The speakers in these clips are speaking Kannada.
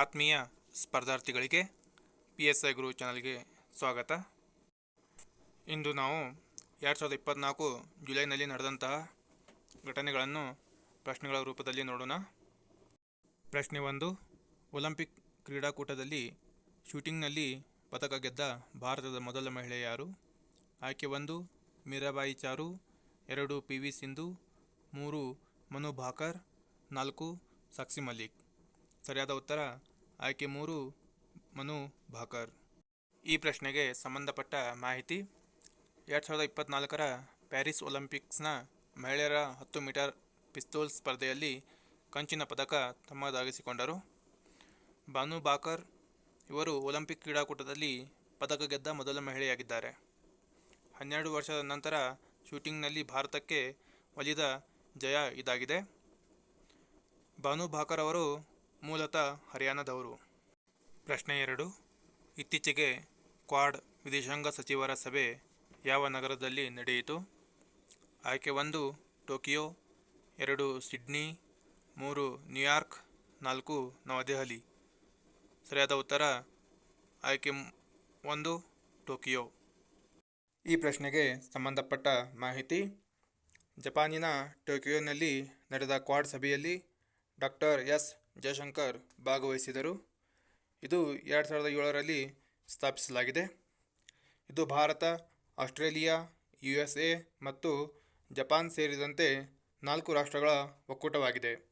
ಆತ್ಮೀಯ ಸ್ಪರ್ಧಾರ್ಥಿಗಳಿಗೆ ಪಿ ಎಸ್ ಐ ಗುರು ಚಾನಲ್ಗೆ ಸ್ವಾಗತ. ಇಂದು ನಾವು ಎರಡು ಸಾವಿರದ ಇಪ್ಪತ್ತ್ನಾಲ್ಕು ಜುಲೈನಲ್ಲಿ ನಡೆದಂತಹ ಘಟನೆಗಳನ್ನು ಪ್ರಶ್ನೆಗಳ ರೂಪದಲ್ಲಿ ನೋಡೋಣ. ಪ್ರಶ್ನೆ ಒಂದು, ಒಲಿಂಪಿಕ್ ಕ್ರೀಡಾಕೂಟದಲ್ಲಿ ಶೂಟಿಂಗ್ನಲ್ಲಿ ಪದಕ ಗೆದ್ದ ಭಾರತದ ಮೊದಲ ಮಹಿಳೆ ಯಾರು? ಆಯ್ಕೆ ಒಂದು, ಮೀರಾಬಾಯಿ ಚಾರು, ಎರಡು, ಪಿ ವಿ ಸಿಂಧು, ಮೂರು, ಮನು ಭಾಕರ್, ನಾಲ್ಕು, ಸಾಕ್ಷಿ ಮಲ್ಲಿಕ್. ಸರಿಯಾದ ಉತ್ತರ? ಆಯ್ಕೆ ಮೂರು, ಮನು ಭಾಕರ್. ಈ ಪ್ರಶ್ನೆಗೆ ಸಂಬಂಧಪಟ್ಟ ಮಾಹಿತಿ, ಎರಡು ಸಾವಿರದ ಇಪ್ಪತ್ತ್ನಾಲ್ಕರ ಪ್ಯಾರಿಸ್ ಒಲಿಂಪಿಕ್ಸ್ನ ಮಹಿಳೆಯರ ಹತ್ತು ಮೀಟರ್ ಪಿಸ್ತೂಲ್ ಸ್ಪರ್ಧೆಯಲ್ಲಿ ಕಂಚಿನ ಪದಕ ತಮ್ಮದಾಗಿಸಿಕೊಂಡರು. ಬಾನು ಬಾಕರ್ ಇವರು ಒಲಿಂಪಿಕ್ ಕ್ರೀಡಾಕೂಟದಲ್ಲಿ ಪದಕ ಗೆದ್ದ ಮೊದಲ ಮಹಿಳೆಯಾಗಿದ್ದಾರೆ. ಹನ್ನೆರಡು ವರ್ಷದ ನಂತರ ಶೂಟಿಂಗ್ನಲ್ಲಿ ಭಾರತಕ್ಕೆ ಒಲಿದ ಜಯ ಇದಾಗಿದೆ. ಬಾನು ಭಾಕರ್ ಅವರು ಮೂಲತಃ ಹರಿಯಾಣದವರು. ಪ್ರಶ್ನೆ ಎರಡು. ಇತ್ತೀಚೆಗೆ ಕ್ವಾಡ್ ವಿದೇಶಾಂಗ ಸಚಿವರ ಸಭೆ ಯಾವ ನಗರದಲ್ಲಿ ನಡೆಯಿತು? ಆಯ್ಕೆ ಒಂದು, ಟೋಕಿಯೋ. ಎರಡು, ಸಿಡ್ನಿ. ಮೂರು, ನ್ಯೂಯಾರ್ಕ್. ನಾಲ್ಕು, ನವದೆಹಲಿ. ಸರಿಯಾದ ಉತ್ತರ? ಆಯ್ಕೆ ಒಂದು, ಟೋಕಿಯೋ. ಈ ಪ್ರಶ್ನೆಗೆ ಸಂಬಂಧಪಟ್ಟ ಮಾಹಿತಿ. ಜಪಾನಿನ ಟೋಕಿಯೋನಲ್ಲಿ ನಡೆದ ಕ್ವಾಡ್ ಸಭೆಯಲ್ಲಿ ಡಾಕ್ಟರ್ ಎಸ್. ಜಯಶಂಕರ್ ಭಾಗವಹಿಸಿದರು. ಇದು ಎರಡು ಸಾವಿರದ ಏಳರಲ್ಲಿ ಸ್ಥಾಪಿಸಲಾಗಿದೆ. ಇದು Bharat, Australia U S A ಮತ್ತು ಜಪಾನ್ ಸೇರಿದಂತೆ ನಾಲ್ಕು ರಾಷ್ಟ್ರಗಳ ಒಕ್ಕೂಟವಾಗಿದೆ.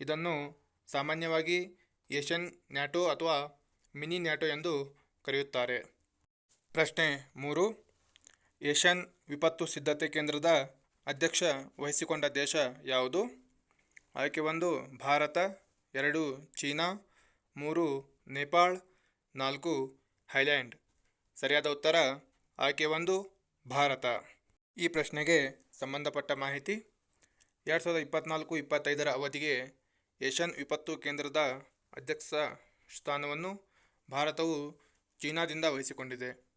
ಇದನ್ನು ಸಾಮಾನ್ಯವಾಗಿ ಏಷ್ಯನ್ ನ್ಯಾಟೋ ಅಥವಾ ಮಿನಿ ನ್ಯಾಟೋ ಎಂದು ಕರೆಯುತ್ತಾರೆ. ಪ್ರಶ್ನೆ ಮೂರು. ಏಷ್ಯನ್ ವಿಪತ್ತು ಸಿದ್ಧತೆ ಕೇಂದ್ರದ ಅಧ್ಯಕ್ಷ ವಹಿಸಿಕೊಂಡ ದೇಶ ಯಾವುದು? ಆಯ್ಕೆ ಒಂದು, ಭಾರತ. ಎರಡು ಚೀನಾ, ಮೂರು ನೇಪಾಳ್, ನಾಲ್ಕು ಹೈಲ್ಯಾಂಡ್ ಸರಿಯಾದ ಉತ್ತರ, ಆಯ್ಕೆ ಒಂದು, ಭಾರತ. ಈ ಪ್ರಶ್ನೆಗೆ ಸಂಬಂಧಪಟ್ಟ ಮಾಹಿತಿ, ಎರಡು ಸಾವಿರದ ಇಪ್ಪತ್ತ್ನಾಲ್ಕು ಇಪ್ಪತ್ತೈದರ ಅವಧಿಗೆ ಏಷ್ಯನ್ ವಿಪತ್ತು ಕೇಂದ್ರದ ಅಧ್ಯಕ್ಷ ಸ್ಥಾನವನ್ನು ಭಾರತವು ಚೀನಾದಿಂದ ವಹಿಸಿಕೊಂಡಿದೆ.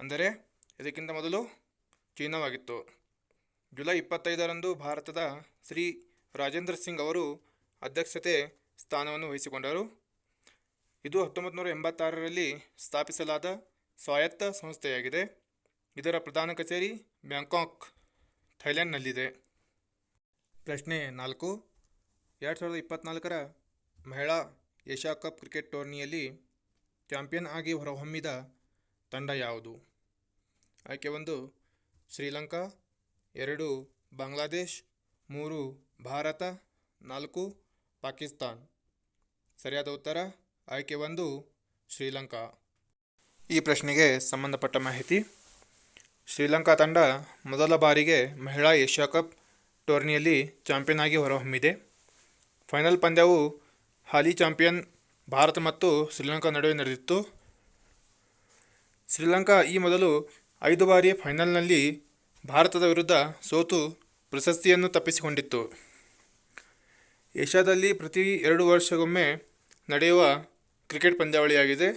ಅಂದರೆ, ಇದಕ್ಕಿಂತ ಮೊದಲು ಚೀನಾವಾಗಿತ್ತು. ಜುಲೈ ಇಪ್ಪತ್ತೈದರಂದು ಭಾರತದ ಶ್ರೀ ರಾಜೇಂದ್ರ ಸಿಂಗ್ ಅವರು ಅಧ್ಯಕ್ಷತೆ ಸ್ಥಾನವನ್ನು ವಹಿಸಿಕೊಂಡರು. ಇದು ಹತ್ತೊಂಬತ್ತು ನೂರ ಎಂಬತ್ತಾರರಲ್ಲಿ ಸ್ಥಾಪಿಸಲಾದ ಸ್ವಾಯತ್ತ ಸಂಸ್ಥೆಯಾಗಿದೆ. ಇದರ ಪ್ರಧಾನ ಕಚೇರಿ ಬ್ಯಾಂಕಾಕ್, ಥೈಲ್ಯಾಂಡ್ನಲ್ಲಿದೆ. ಪ್ರಶ್ನೆ ನಾಲ್ಕು. ಎರಡು ಸಾವಿರದ ಇಪ್ಪತ್ನಾಲ್ಕರ ಮಹಿಳಾ ಏಷ್ಯಾ ಕಪ್ ಕ್ರಿಕೆಟ್ ಟೂರ್ನಿಯಲ್ಲಿ ಚಾಂಪಿಯನ್ ಆಗಿ ಹೊರಹೊಮ್ಮಿದ ತಂಡ ಯಾವುದು? ಆಯ್ಕೆ ಒಂದು, ಶ್ರೀಲಂಕಾ, ಎರಡು, ಬಾಂಗ್ಲಾದೇಶ್, ಮೂರು, ಭಾರತ, ನಾಲ್ಕು, ಪಾಕಿಸ್ತಾನ್. ಸರಿಯಾದ ಉತ್ತರ? ಆಯ್ಕೆ ಒಂದು, ಶ್ರೀಲಂಕಾ. ಈ ಪ್ರಶ್ನೆಗೆ ಸಂಬಂಧಪಟ್ಟ ಮಾಹಿತಿ. ಶ್ರೀಲಂಕಾ ತಂಡ ಮೊದಲ ಬಾರಿಗೆ ಮಹಿಳಾ ಏಷ್ಯಾ ಕಪ್ ಟೂರ್ನಿಯಲ್ಲಿ ಚಾಂಪಿಯನ್ ಆಗಿ ಹೊರಹೊಮ್ಮಿದೆ. ಫೈನಲ್ ಪಂದ್ಯವು ಹಾಲಿ ಚಾಂಪಿಯನ್ ಭಾರತ ಮತ್ತು ಶ್ರೀಲಂಕಾ ನಡುವೆ ನಡೆದಿತ್ತು. ಶ್ರೀಲಂಕಾ ಈ ಮೊದಲು ಐದು ಬಾರಿ ಫೈನಲ್ನಲ್ಲಿ ಭಾರತದ ವಿರುದ್ಧ ಸೋತು ಪ್ರಶಸ್ತಿಯನ್ನು ತಪ್ಪಿಸಿಕೊಂಡಿತ್ತು. ಏಷ್ಯಾದಲ್ಲಿ ಪ್ರತಿ ಎರಡು ವರ್ಷಗೊಮ್ಮೆ ನಡೆಯುವ ಕ್ರಿಕೆಟ್ ಪಂದ್ಯಾವಳಿಯಾಗಿದೆ.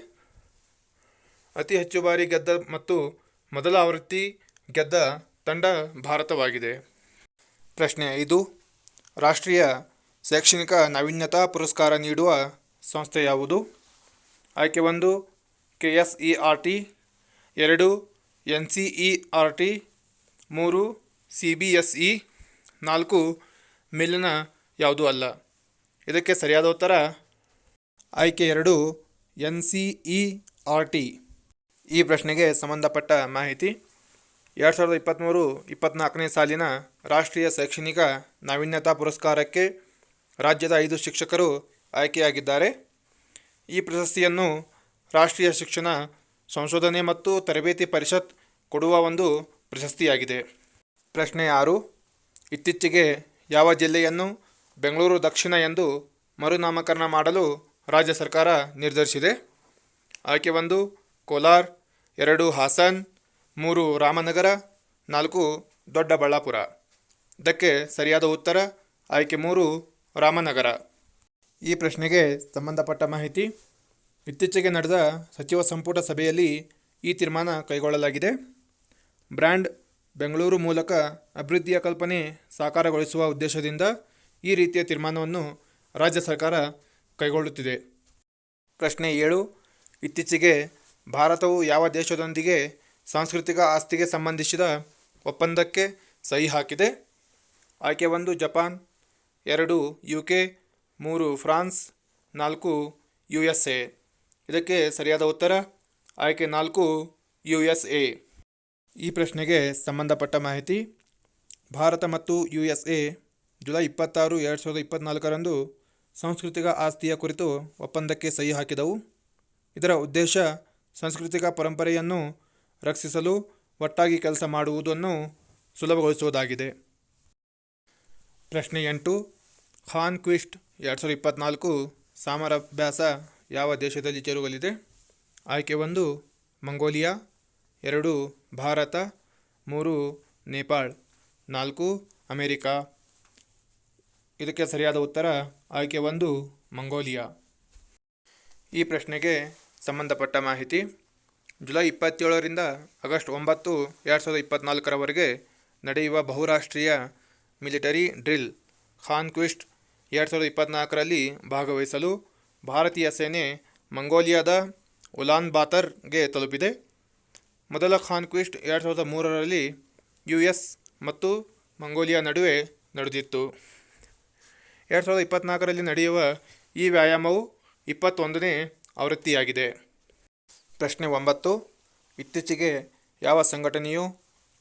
ಅತಿ ಹೆಚ್ಚು ಬಾರಿ ಗೆದ್ದ ಮತ್ತು ಮೊದಲ ಆವೃತ್ತಿ ಗೆದ್ದ ತಂಡ ಭಾರತವಾಗಿದೆ. ಪ್ರಶ್ನೆ ಐದು ರಾಷ್ಟ್ರೀಯ ಶೈಕ್ಷಣಿಕ ನಾವೀನ್ಯತಾ ಪುರಸ್ಕಾರ ನೀಡುವ ಸಂಸ್ಥೆ ಯಾವುದು? ಆಯ್ಕೆ ಒಂದು K S E R T ಎರಡು N C E R T ಮೂರು ಸಿ ಬಿ ಎಸ್ ಇ ನಾಲ್ಕು ಮೇಲಿನ ಯಾವುದೂ ಅಲ್ಲ. ಇದಕ್ಕೆ ಸರಿಯಾದ ಉತ್ತರ ಆಯ್ಕೆ ಎರಡು, N C E R T. ಈ ಪ್ರಶ್ನೆಗೆ ಸಂಬಂಧಪಟ್ಟ ಮಾಹಿತಿ. ಎರಡು ಸಾವಿರದ ಇಪ್ಪತ್ತ್ಮೂರು ಇಪ್ಪತ್ತ್ನಾಲ್ಕನೇ ಸಾಲಿನ ರಾಷ್ಟ್ರೀಯ ಶೈಕ್ಷಣಿಕ ನಾವೀನ್ಯತಾ ಪುರಸ್ಕಾರಕ್ಕೆ ರಾಜ್ಯದ ಐದು ಶಿಕ್ಷಕರು ಆಯ್ಕೆಯಾಗಿದ್ದಾರೆ. ಈ ಪ್ರಶಸ್ತಿಯನ್ನು ರಾಷ್ಟ್ರೀಯ ಶಿಕ್ಷಣ ಸಂಶೋಧನೆ ಮತ್ತು ತರಬೇತಿ ಪರಿಷತ್ ಕೊಡುವ ಒಂದು ಪ್ರಶಸ್ತಿಯಾಗಿದೆ. ಪ್ರಶ್ನೆ ಆರು, ಇತ್ತೀಚೆಗೆ ಯಾವ ಜಿಲ್ಲೆಯನ್ನು ಬೆಂಗಳೂರು ದಕ್ಷಿಣ ಎಂದು ಮರುನಾಮಕರಣ ಮಾಡಲು ರಾಜ್ಯ ಸರ್ಕಾರ ನಿರ್ಧರಿಸಿದೆ. ಆಯ್ಕೆ ಒಂದು, ಕೋಲಾರ್, ಎರಡು ಹಾಸನ್, ಮೂರು ರಾಮನಗರ, ನಾಲ್ಕು ದೊಡ್ಡಬಳ್ಳಾಪುರ. ಇದಕ್ಕೆ ಸರಿಯಾದ ಉತ್ತರ, ಆಯ್ಕೆ ಮೂರು, ರಾಮನಗರ. ಈ ಪ್ರಶ್ನೆಗೆ ಸಂಬಂಧಪಟ್ಟ ಮಾಹಿತಿ, ಇತ್ತೀಚೆಗೆ ನಡೆದ ಸಚಿವ ಸಂಪುಟ ಸಭೆಯಲ್ಲಿ ಈ ತೀರ್ಮಾನ ಕೈಗೊಳ್ಳಲಾಗಿದೆ. ಬ್ರ್ಯಾಂಡ್ ಬೆಂಗಳೂರು ಮೂಲಕ ಅಭಿವೃದ್ಧಿಯ ಕಲ್ಪನೆ ಸಾಕಾರಗೊಳಿಸುವ ಉದ್ದೇಶದಿಂದ ಈ ರೀತಿಯ ತೀರ್ಮಾನವನ್ನು ರಾಜ್ಯ ಸರ್ಕಾರ ಕೈಗೊಳ್ಳುತ್ತಿದೆ. ಪ್ರಶ್ನೆ ಏಳು. ಇತ್ತೀಚೆಗೆ ಭಾರತವು ಯಾವ ದೇಶದೊಂದಿಗೆ ಸಾಂಸ್ಕೃತಿಕ ಆಸ್ತಿಗೆ ಸಂಬಂಧಿಸಿದ ಒಪ್ಪಂದಕ್ಕೆ ಸಹಿ ಹಾಕಿದೆ? ಆಯ್ಕೆ ಒಂದು, ಜಪಾನ್. ಎರಡು ಯು ಕೆ ಮೂರು, ಫ್ರಾನ್ಸ್. ನಾಲ್ಕು ಯು ಎಸ್ ಎ ಇದಕ್ಕೆ ಸರಿಯಾದ ಉತ್ತರ? ಆಯ್ಕೆ ನಾಲ್ಕು ಯು ಎಸ್ ಎ ಈ ಪ್ರಶ್ನೆಗೆ ಸಂಬಂಧಪಟ್ಟ ಮಾಹಿತಿ, ಭಾರತ ಮತ್ತು ಯು ಎಸ್ ಎ ಜುಲೈ ಇಪ್ಪತ್ತಾರು, ಎರಡು ಸಾವಿರದ ಇಪ್ಪತ್ತ್ನಾಲ್ಕರಂದು ಸಾಂಸ್ಕೃತಿಕ ಆಸ್ತಿಯ ಕುರಿತು ಒಪ್ಪಂದಕ್ಕೆ ಸಹಿ ಹಾಕಿದವು. ಇದರ ಉದ್ದೇಶ ಸಾಂಸ್ಕೃತಿಕ ಪರಂಪರೆಯನ್ನು ರಕ್ಷಿಸಲು ಒಟ್ಟಾಗಿ ಕೆಲಸ ಮಾಡುವುದನ್ನು ಸುಲಭಗೊಳಿಸುವುದಾಗಿದೆ. ಪ್ರಶ್ನೆ ಎಂಟು. ಖಾನ್ ಕ್ವಿಸ್ಟ್ ಎರಡು ಸಾವಿರದ ಇಪ್ಪತ್ತ್ನಾಲ್ಕು ಸಾಮರಾಭ್ಯಾಸ ಯಾವ ದೇಶದಲ್ಲಿ ಜರುಗಲಿದೆ ಆಯ್ಕೆ ಒಂದು, ಮಂಗೋಲಿಯಾ. ಎರಡು, ಭಾರತ. ಮೂರು, ನೇಪಾಳ್. ನಾಲ್ಕು, ಅಮೇರಿಕಾ. ಇದಕ್ಕೆ ಸರಿಯಾದ ಉತ್ತರ ಆಯ್ಕೆ ಒಂದು, ಮಂಗೋಲಿಯಾ. ಈ ಪ್ರಶ್ನೆಗೆ ಸಂಬಂಧಪಟ್ಟ ಮಾಹಿತಿ. ಜುಲೈ ಇಪ್ಪತ್ತೇಳರಿಂದ ಆಗಸ್ಟ್ ಒಂಬತ್ತು, ಎರಡು ಸಾವಿರದ ಇಪ್ಪತ್ತ್ನಾಲ್ಕರವರೆಗೆ ನಡೆಯುವ ಬಹುರಾಷ್ಟ್ರೀಯ ಮಿಲಿಟರಿ ಡ್ರಿಲ್, ಖಾನ್ ಕ್ವಿಸ್ಟ್, ಎರಡು ಸಾವಿರದ ಇಪ್ಪತ್ನಾಲ್ಕರಲ್ಲಿ ಭಾಗವಹಿಸಲು ಭಾರತೀಯ ಸೇನೆ ಮಂಗೋಲಿಯಾದ ಉಲಾನ್ ಬಾತರ್ಗೆ ತಲುಪಿದೆ. ಮೊದಲ ಖಾನ್ ಕ್ವಿಸ್ಟ್ ಎರಡು ಸಾವಿರದ ಮೂರರಲ್ಲಿ ಯು ಎಸ್ ಮತ್ತು ಮಂಗೋಲಿಯಾ ನಡುವೆ ನಡೆದಿತ್ತು. ಎರಡು ಸಾವಿರದ ಇಪ್ಪತ್ತ್ನಾಲ್ಕರಲ್ಲಿ ನಡೆಯುವ ಈ ವ್ಯಾಯಾಮವು ಇಪ್ಪತ್ತೊಂದನೇ ಆವೃತ್ತಿಯಾಗಿದೆ. ಪ್ರಶ್ನೆ ಒಂಬತ್ತು, ಇತ್ತೀಚೆಗೆ ಯಾವ ಸಂಘಟನೆಯು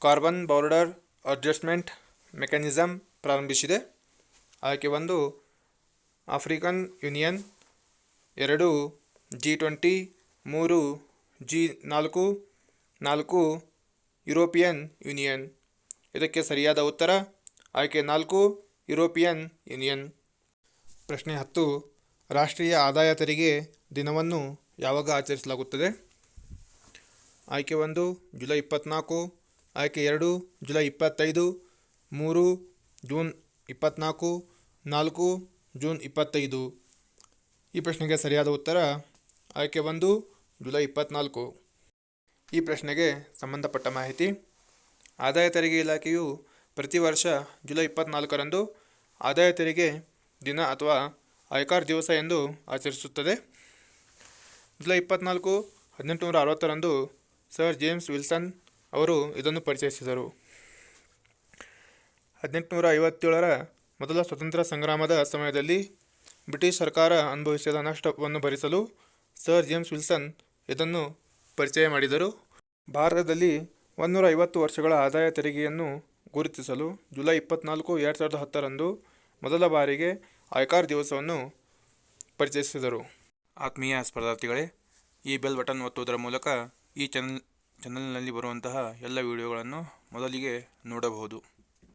ಕಾರ್ಬನ್ ಬಾರ್ಡರ್ ಅಡ್ಜಸ್ಟ್ಮೆಂಟ್ ಮೆಕ್ಯಾನಿಸಮ್ ಪ್ರಾರಂಭಿಸಿದೆ? ಆಯ್ಕೆ ಒಂದು, ಆಫ್ರಿಕನ್ ಯೂನಿಯನ್, ಎರಡು, ಜಿ ಟ್ವೆಂಟಿ, ಮೂರು, ಜಿ ನಾಲ್ಕು ನಾಲ್ಕು, ಯುರೋಪಿಯನ್ ಯೂನಿಯನ್. ಇದಕ್ಕೆ ಸರಿಯಾದ ಉತ್ತರ, ಆಯ್ಕೆ ನಾಲ್ಕು ಯುರೋಪಿಯನ್ ಯೂನಿಯನ್. ಪ್ರಶ್ನೆ ಹತ್ತು. ರಾಷ್ಟ್ರೀಯ ಆದಾಯ ತೆರಿಗೆ ದಿನವನ್ನು ಯಾವಾಗ ಆಚರಿಸಲಾಗುತ್ತದೆ? ಆಯ್ಕೆ ಒಂದು, ಜುಲೈ ಇಪ್ಪತ್ತ್ನಾಲ್ಕು ಆಯ್ಕೆ ಎರಡು, ಜುಲೈ ಇಪ್ಪತ್ತೈದು. ಮೂರು, ಜೂನ್ ಇಪ್ಪತ್ತ್ನಾಲ್ಕು ನಾಲ್ಕು, ಜೂನ್ ಇಪ್ಪತ್ತೈದು. ಈ ಪ್ರಶ್ನೆಗೆ ಸರಿಯಾದ ಉತ್ತರ, ಆಯ್ಕೆ ಒಂದು, ಜುಲೈ ಇಪ್ಪತ್ತ್ನಾಲ್ಕು ಈ ಪ್ರಶ್ನೆಗೆ ಸಂಬಂಧಪಟ್ಟ ಮಾಹಿತಿ. ಆದಾಯ ತೆರಿಗೆ ಇಲಾಖೆಯು ಪ್ರತಿ ವರ್ಷ ಜುಲೈ ಇಪ್ಪತ್ತ್ನಾಲ್ಕರಂದು ಆದಾಯ ತೆರಿಗೆ ದಿನ ಅಥವಾ ಐಕಾರ್ ದಿವಸ ಎಂದು ಆಚರಿಸುತ್ತದೆ. ಜುಲೈ ಇಪ್ಪತ್ತ್ನಾಲ್ಕು ಹದಿನೆಂಟುನೂರ ಅರವತ್ತರಂದು ಸರ್ ಜೇಮ್ಸ್ ವಿಲ್ಸನ್ ಅವರು ಇದನ್ನು ಪರಿಚಯಿಸಿದರು. ಹದಿನೆಂಟುನೂರ ಐವತ್ತೇಳರ ಮೊದಲ ಸ್ವತಂತ್ರ ಸಂಗ್ರಾಮದ ಸಮಯದಲ್ಲಿ ಬ್ರಿಟಿಷ್ ಸರ್ಕಾರ ಅನುಭವಿಸಿದ ನಷ್ಟವನ್ನು ಭರಿಸಲು ಸರ್ ಜೇಮ್ಸ್ ವಿಲ್ಸನ್ ಇದನ್ನು ಪರಿಚಯ ಮಾಡಿದರು. ಭಾರತದಲ್ಲಿ ಒಂದೂರ ಐವತ್ತು ವರ್ಷಗಳ ಆದಾಯ ತೆರಿಗೆಯನ್ನು ಗುರುತಿಸಲು ಜುಲೈ ಇಪ್ಪತ್ನಾಲ್ಕು ಎರಡು ಸಾವಿರದ ಹತ್ತರಂದು ಮೊದಲ ಬಾರಿಗೆ ಆಯ್ಕಾರ್ ದಿವಸವನ್ನು ಪರಿಚಯಿಸಿದರು. ಆತ್ಮೀಯ ಸ್ಪರ್ಧಾರ್ಥಿಗಳೇ, ಈ ಬೆಲ್ ಬಟನ್ ಒತ್ತುವುದರ ಮೂಲಕ ಈ ಚಾನಲ್ ಚಾನಲ್ನಲ್ಲಿ ಬರುವಂತಹ ಎಲ್ಲ ವಿಡಿಯೋಗಳನ್ನು ಮೊದಲಿಗೆ ನೋಡಬಹುದು.